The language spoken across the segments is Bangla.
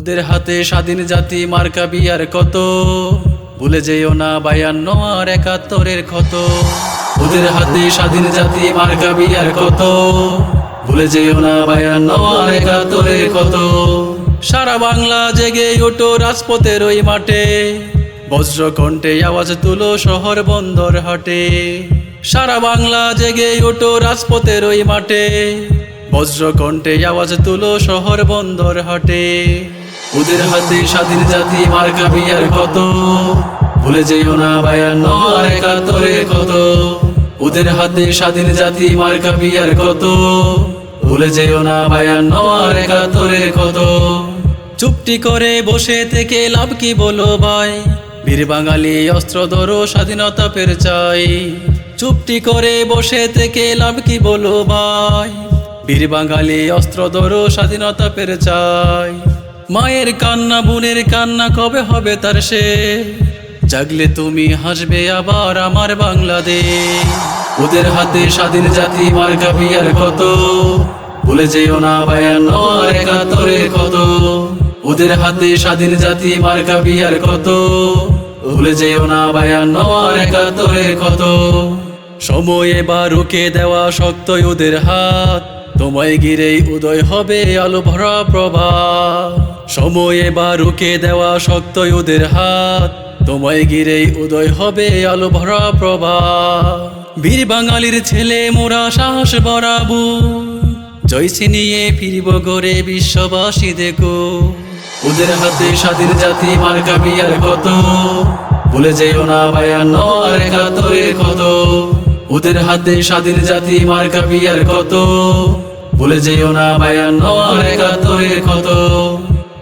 ওদের হাতে স্বাধীন জাতি মার্কা বিয়ার কত? ভুলে যেও না বায়ান্ন আর একাত্তরের ক্ষত। ওদের হাতে স্বাধীন জাতি মার্কা বিয়ার কত? ভুলে যেও না বায়ান্ন আর একাত্তরের ক্ষত। সারা বাংলা জেগে ওঠো রাজপথের ওই মাঠে। বজ্র কণ্ঠে আওয়াজ তুলো শহর বন্দর হাটে। সারা বাংলা জেগে ওঠো রাজপথের ওই মাঠে। বজ্র কণ্ঠে আওয়াজ তুলো শহর বন্দর হাটে। ওদের হাতে স্বাধীন জাতি, মার্কা বিয়ার কত? ভুলে যেও না বায়ান্ন আর একাত্তরের কত? ওদের হাতে স্বাধীন জাতি, মার্কা বিয়ার কত? ভুলে যেও না বায়ান্ন আর একাত্তরের কত? চুপটি করে বসে থেকে লাভ কি বলো ভাই? বীর বাঙালি, অস্ত্র ধরো, স্বাধীনতা পের চাই। চুপটি করে বসে থেকে লাভ কি বলো ভাই? বীর বাঙালি, অস্ত্র ধরো, স্বাধীনতা পের চাই। মায়ের কান্না, বোনের কান্না কবে হবে তার সে? জাগলে তুমি হাসবে আবার আমার বাংলাদেশ। ওদের হাতে স্বাধীন জাতি মার্কা বিয়ার কত? ভুলে যেও না বায়ান্ন আর একাত্তরের কত? ওদের হাতে স্বাধীন জাতি মার্কা বিয়ার কত? ভুলে যেও না বায়ান্ন আর একাত্তরের কত? সময়ে বা রুকে দেওয়া শক্ত ওদের হাত। তোমায় গিরেই উদয় হবে আলো ভরা প্রভা সময়ে বা রুকে দেওয়া শক্ত ওদের হাত। তোমায় গিরেই উদয় হবে আলো ভরা প্রভা বীর বাঙালির ছেলে মোরা সাহস বরাবু জয়সি নিয়ে ফিরব গড়ে বিশ্ববাসী দেখো। ওদের হাতে স্বাধীন জাতি মার্কা বিয়ার কত। ভুলে যেও না বায়ান্ন আর একাত্তরের কত ওদের হাতে স্বাধীন জাতি মার্কা বিয়ার কত। ভুলে যেও না বায়ান্ন আর একাত্তরের কত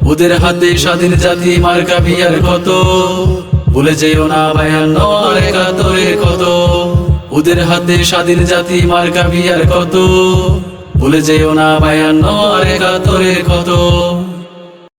ওদের হাতে স্বাধীন জাতি মার্কা বিয়ার কত বলে যেও না বায়ান্ন নরে কাতরে কত ওদের হাতে স্বাধীন জাতি মার্কা বিয়ার কত বলে যেও না বায়ান্ন নরে কাতরে কত